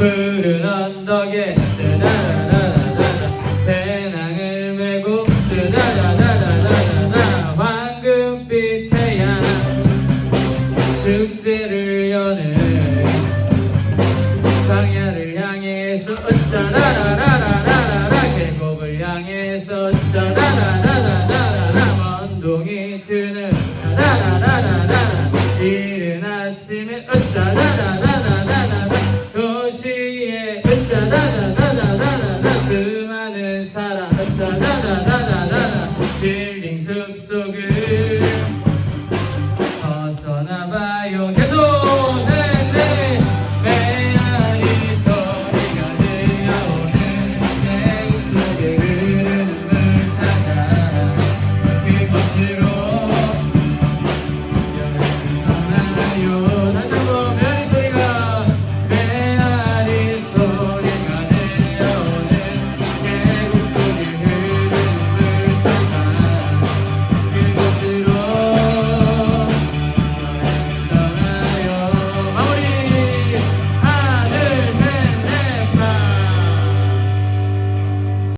푸른 언덕에 배낭을 메고 뜨다다다다다다 황금빛 태양 축제를 여는 광야를 향해서 어쩌라라라라라라 계곡을 향해서 어쩌라라라라라라 먼동이 트는 라라라라라라 이른 아침에 어쩌라라라 라라라라라라 빌딩 숲속을